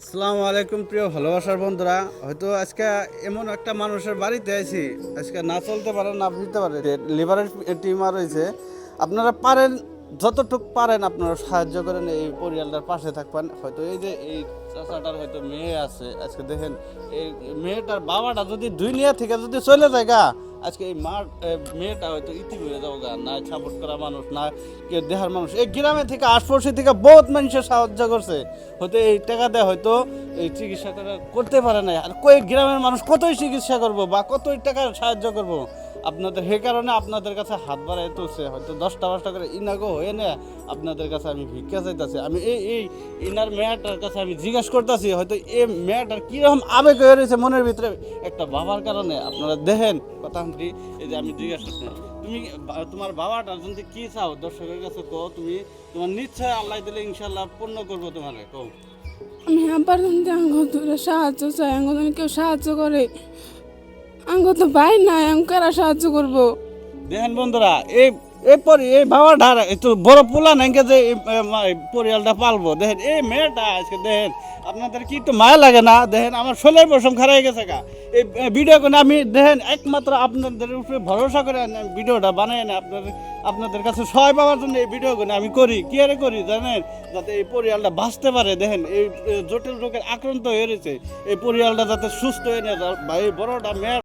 আসসালামু আলাইকুম প্রিয় ভালোবাসার বন্ধুরা। হয়তো আজকে এমন একটা মানুষের বাড়িতে আছি আজকে না চলতে পারে, না বুঝতে পারে লিভারের টিমার রয়েছে। আপনারা পারেন, যতটুক পারেন আপনারা সাহায্য করেন, এই পরিয়ালটার পাশে থাকবেন। হয়তো এই যে এই চাচাটার হয়তো মেয়ে আছে, আজকে দেখেন, এই মেয়েটার বাবাটা যদি দুই দুনিয়া থেকে যদি চলে যায় গা আজকে এই মা মেয়েটা হয়তো ইতি ঘুরে যাব গা না সাপোর্ট করা মানুষ না কেউ দেহার মানুষ। এই গ্রামে থেকে আশপাশে থেকে বহুত মানুষের সাহায্য করছে। হয়তো এই টাকা দেয় হয়তো এই চিকিৎসা করে করতে পারে না আর কয়েক গ্রামের মানুষ কতই চিকিৎসা করব বা কতই টাকা সাহায্য করব? আপনাদের সেই কারণে আপনাদের কাছে হাত বাড়াই তুলছে। হয়তো দশটা পাঁচটা করে ইনাগো হয়ে না, আপনাদের কাছে আমি ভিক্ষা চাইতেছি। আমি এই এই ইনার মেয়েটার কাছে আমি জিজ্ঞাসা করতেছি, হয়তো এই মেয়েটার কীরকম আবেগ হয়ে রয়েছে মনের ভিতরে? একটা বাবার কারণে, আপনারা দেখেন, কথা এই যে আমি জিজ্ঞাসা করছি, তুমি তোমার বাবাটা যদি কি চাও, দর্শকের কাছে কো তুমি তোমার নিশ্চয় আল্লাহ দিলে ইনশাল্লাহ পূর্ণ করব তোমার কো আমি আবার সাহায্য চাই কেউ সাহায্য করে। আঙ্গ তো ভাই নাই আঙ্গ কারা সাহায্য করব? দেখেন বন্ধুরা, এই এই পরি এই বাবাটা একটু বড় পোলা নাকি যে পরিয়ালটা পালবো। দেখেন, এই মেয়েটা আজকে দেখেন, আপনাদের কি একটু মায়া লাগে না? দেখেন, আমার ষোলোই বসম খারাই গেছে গা। এই ভিডিও করে আমি দেখেন, একমাত্র আপনাদের উপরে ভরসা করে আমি ভিডিওটা বানাই না, আপনাদের আপনাদের কাছে সহায় পাওয়ার জন্য এই ভিডিও করে আমি করি। কি আরে করি, জানেন? যাতে এই পরিয়ালটা বাঁচতে পারে। দেখেন, এই জটিল রোগের আক্রান্ত হয়ে রয়েছে। এই পরিয়ালটা যাতে সুস্থ হয়ে না যায়। বা বড়টা মেয়ে